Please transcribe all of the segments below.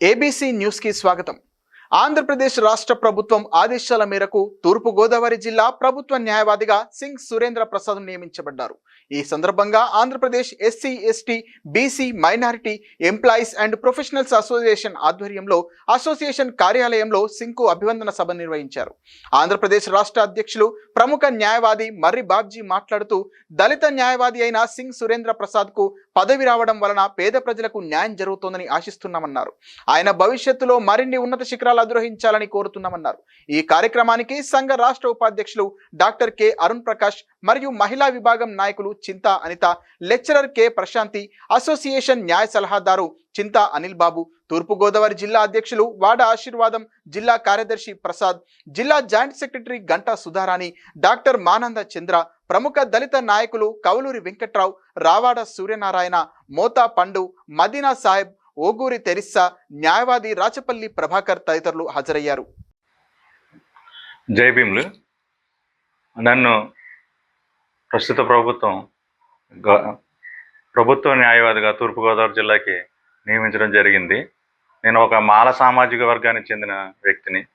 ABC news కి స్వాగతం ఆంధ్రప్రదేశ్ రాష్ట్ర ప్రభుత్వం ఆదేశాల మేరకు తూర్పు గోదావరి జిల్లా ప్రభుత్వ న్యాయవాదిగా సింగ్ సురేంద్ర ప్రసాద్ నియమించబడ్డారు. ఈ సందర్భంగా Andhra Pradesh SC ST BC minority employees and professionals association ఆధ్వర్యంలో అసోసియేషన్ కార్యాలయంలో సింగ్కు అభివందన సభ నిర్వహించారు. ఆంధ్రప్రదేశ్ రాష్ట్ర అధ్యక్షులు ప్రముఖ న్యాయవాది మర్రి బాబ్జీ మాట్లాడుతూ దళిత న్యాయవాది అయిన సింగ్ సురేంద్ర ప్రసాద్కు పదవి రావడం వలన పేద ప్రజలకు న్యాయం జరుగుతోందని ఆశిస్తున్నామన్నారు. ఆయన భవిష్యత్తులో మరిన్ని ఉన్నత శిఖరాలు అధిరోహించాలని కోరుతున్నామన్నారు. ఈ కార్యక్రమానికి సంఘ రాష్ట్ర ఉపాధ్యక్షులు డాక్టర్ కె అరుణ్ ప్రకాష్ మరియు మహిళా విభాగం నాయకులు Chinta Anitha lecturer K Prashanthi association న్యాయ సలహాదారు చింతా అనిల్ బాబు తూర్పుగోదావరి జిల్లా అధ్యక్షులు వాడ ఆశీర్వాదం జిల్లా కార్యదర్శి ప్రసాద్ జిల్లా joint secretary Ganta Sudharani doctor మానంద Chandra ప్రముఖ దళిత నాయకులు కౌలూరి వెంకట్రావు రావాడ సూర్యనారాయణ మోతా పండు మదీనా సాహెబ్ ఓగూరి తెరిస్సా న్యాయవాది రాచపల్లి ప్రభాకర్ తదితరులు హాజరయ్యారు. జై భీములు. నన్ను ప్రస్తుత ప్రభుత్వం గ- ప్రభుత్వ న్యాయవాదిగా తూర్పుగోదావరి జిల్లాకి నియమించడం జరిగింది. నేను ఒక మాల సామాజిక వర్గానికి చెందిన వ్యక్తిని.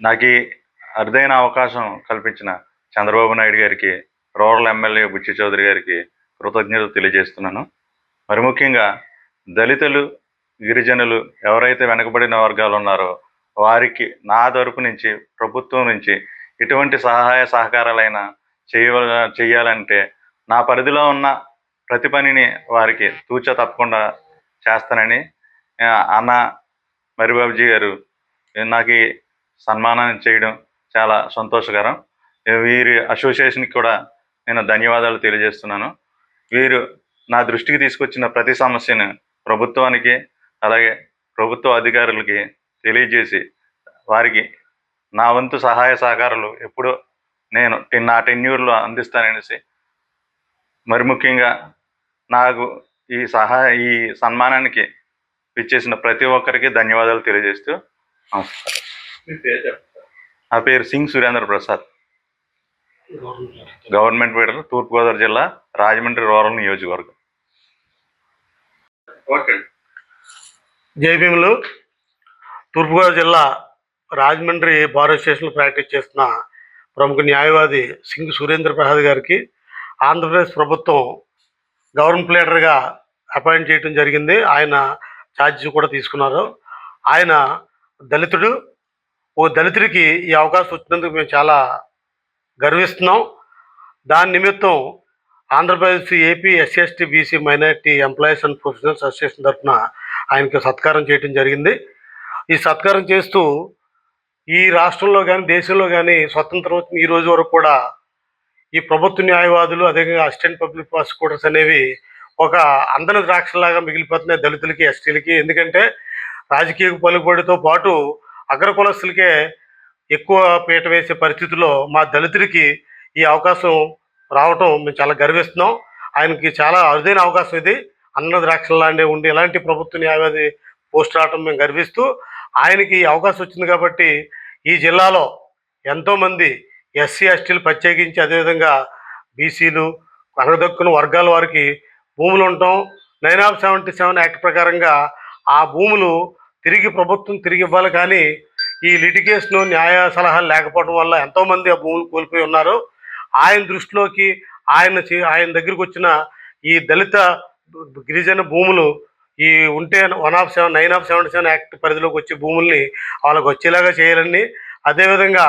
నాకు అరుదైన అవకాశం కల్పించిన చంద్రబాబు నాయుడు గారికి రూరల్ ఎమ్మెల్యే బుచ్చి చౌదరి గారికి కృతజ్ఞతలు తెలియజేస్తున్నాను. మరి ముఖ్యంగా దళితులు గిరిజనులు ఎవరైతే వెనుకబడిన వర్గాలు ఉన్నారో వారికి నా తరపు నుంచి ప్రభుత్వం నుంచి ఎటువంటి సహాయ సహకారాలైనా చేయ చేయాలంటే నా పరిధిలో ఉన్న ప్రతి పనిని వారికి తూచ తప్పకుండా చేస్తానని అన్న మరిబాబుజీ గారు నాకు సన్మానం చేయడం చాలా సంతోషకరం. వీరి అసోసియేషన్కి కూడా నేను ధన్యవాదాలు తెలియజేస్తున్నాను. వీరు నా దృష్టికి తీసుకొచ్చిన ప్రతి సమస్యను ప్రభుత్వానికి అలాగే ప్రభుత్వ అధికారులకి తెలియజేసి వారికి నా వంతు సహాయ సహకారాలు ఎప్పుడూ నేను నా టెన్యూర్లో అందిస్తాననేసి మరి ముఖ్యంగా నాకు ఈ సహాయ ఈ సన్మానానికి ఇచ్చేసిన ప్రతి ఒక్కరికి ధన్యవాదాలు తెలియజేస్తూ నమస్కారం. నా పేరు సింగ్ సురేంద్ర ప్రసాద్. గవర్నమెంట్ ఫీడర్ తూర్పుగోదావరి జిల్లా రాజమండ్రి రూరల్ నియోజకవర్గం. జైభీములు తూర్పుగోదావరి జిల్లా రాజమండ్రి బార్ స్టేషన్లో ప్రాక్టీస్ చేస్తున్న ప్రముఖ న్యాయవాది సింగ్ సురేంద్ర ప్రసాద్ గారికి ఆంధ్రప్రదేశ్ ప్రభుత్వం గవర్నమెంట్ ప్లేటర్గా అపాయింట్ చేయడం జరిగింది. ఆయన ఛార్జ్ కూడా తీసుకున్నారు. ఆయన దళితుడు. ఓ దళితుడికి ఈ అవకాశం వచ్చినందుకు మేము చాలా గర్విస్తున్నాం. దాని నిమిత్తం Andhra Pradesh AP SC ST BC minority employees and professionals association తరఫున ఆయనకు సత్కారం చేయడం జరిగింది. ఈ సత్కారం చేస్తూ ఈ రాష్ట్రంలో కానీ దేశంలో కానీ స్వతంత్రం వచ్చిన ఈ రోజు వరకు కూడా ఈ ప్రభుత్వ న్యాయవాదులు అదేవిధంగా అసిస్టెంట్ పబ్లిక్ ప్రాసిక్యూటర్స్ అనేవి ఒక అందని ద్రాక్షలాగా మిగిలిపోతున్నాయి దళితులకి ఎస్టీలకి. ఎందుకంటే రాజకీయ పలుకుబడితో పాటు అగ్రకులస్తులకే ఎక్కువ పీట వేసే పరిస్థితుల్లో మా దళితుడికి ఈ అవకాశం రావటం మేము చాలా గర్విస్తున్నాం. ఆయనకి చాలా అరుదైన అవకాశం ఇది. అన్న ద్రాక్షలాంటి ఉండి ఎలాంటి ప్రభుత్వ న్యాయవాది పోస్ట్ రావటం మేము గర్విస్తూ ఆయనకి ఈ అవకాశం వచ్చింది కాబట్టి ఈ జిల్లాలో ఎంతోమంది ఎస్సీ ఎస్టీలు ప్రత్యేకించి అదేవిధంగా బీసీలు అనగదక్కున వర్గాల వారికి భూములు ఉండటం nine of seventy seven act ప్రకారంగా ఆ భూములు తిరిగి ప్రభుత్వం తిరిగి ఇవ్వాలి కానీ ఈ లిటిగేషన్ న్యాయ సలహాలు లేకపోవడం వల్ల ఎంతోమంది ఆ భూములు కోల్పోయి ఉన్నారు. ఆయన దృష్టిలోకి ఆయన ఆయన దగ్గరికి వచ్చిన ఈ దళిత గిరిజన భూములు ఈ ఉంటే one of seven nine of seventy seven act పరిధిలోకి వచ్చే భూముల్ని వాళ్ళకి వచ్చేలాగా చేయాలని. అదేవిధంగా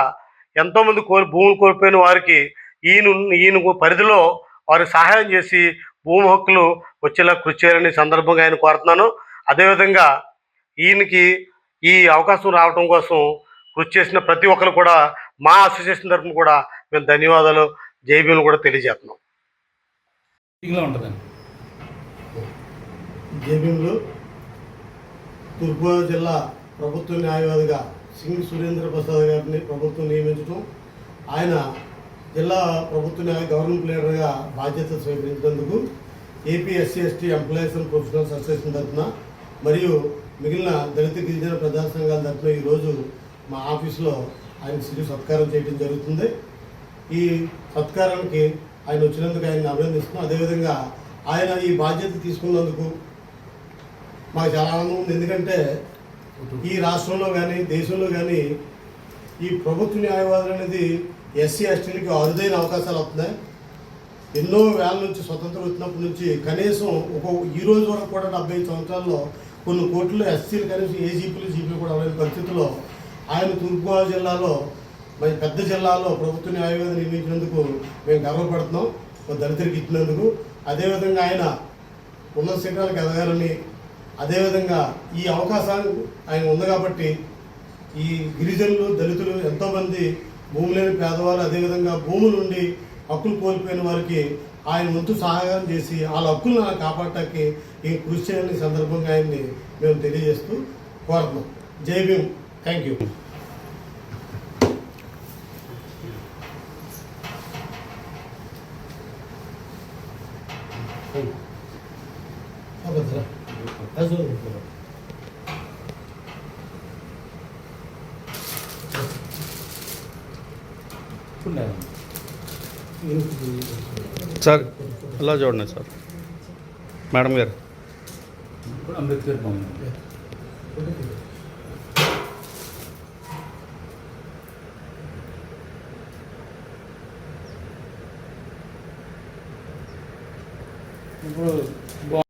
ఎంతోమంది కోల్ భూములు కోల్పోయిన వారికి ఈయన ఈయన పరిధిలో వారికి సహాయం చేసి భూమి హక్కులు వచ్చేలా కృషి చేయాలని సందర్భంగా ఆయన కోరుతున్నాను. అదేవిధంగా ఈయనకి ఈ అవకాశం రావడం కోసం కృషి చేసిన ప్రతి ఒక్కరు కూడా మా అసోసియేషన్ తరఫున కూడా మేము ధన్యవాదాలు జైబీలు కూడా తెలియజేస్తున్నాం. జేబీఎంలు తూర్పుగోదావరి జిల్లా ప్రభుత్వ న్యాయవాదిగా సింగ్ సురేంద్ర ప్రసాద్ గారిని ప్రభుత్వం నియమించడం ఆయన జిల్లా ప్రభుత్వ న్యాయ గవర్నమెంట్ లీడర్గా బాధ్యత స్వీకరించినందుకు AP SC ST employees and professionals association తరఫున మరియు మిగిలిన దళిత గిరిజన ప్రజా సంఘాల తరఫున ఈరోజు మా ఆఫీసులో ఆయన శ్రీ సత్కారం చేయడం జరుగుతుంది. ఈ సత్కారానికి ఆయన వచ్చినందుకు ఆయన అభినందిస్తున్నాం. అదేవిధంగా ఆయన ఈ బాధ్యత తీసుకున్నందుకు మాకు చాలా ఆనందం ఉంది. ఎందుకంటే ఈ రాష్ట్రంలో కానీ దేశంలో కానీ ఈ ప్రభుత్వ న్యాయవాదులు అనేది ఎస్సీ ఎస్టీలకి అరుదైన అవకాశాలు వస్తున్నాయి. ఎన్నో వేల నుంచి స్వతంత్రం వచ్చినప్పటి నుంచి కనీసం ఒక ఈ రోజు వరకు కూడా డెబ్బై ఐదు సంవత్సరాల్లో కొన్ని కోట్లు ఎస్సీలు కనీసం ఏజీపీలు జీపీలు కూడా అవ్వలేని పరిస్థితుల్లో ఆయన తూర్పుగోదావరి జిల్లాలో మరి పెద్ద జిల్లాలో ప్రభుత్వ న్యాయవాది నియమించినందుకు మేము గర్వపడుతున్నాం. ఒక ఇచ్చినందుకు. అదేవిధంగా ఆయన ఉన్నత శిఖరాలకు ఎదగాలని అదేవిధంగా ఈ అవకాశాలు ఆయన ఉంది కాబట్టి ఈ గిరిజనులు దళితులు ఎంతోమంది భూమి లేని పేదవారు అదేవిధంగా భూములు నుండి హక్కులు కోల్పోయిన వారికి ఆయన ముందు సహాయం చేసి వాళ్ళ హక్కులను కాపాడటానికి ఈ కృషి చేయని సందర్భంగా ఆయన్ని మేము తెలియజేస్తూ కోరుతున్నాం. జై భీమ్. థ్యాంక్ యూ ఇప్పుడు లేదు. సార్ అలా చూడండి సార్ మేడం గారు ఇప్పుడు అంబేద్కర్ భవన్ ఇప్పుడు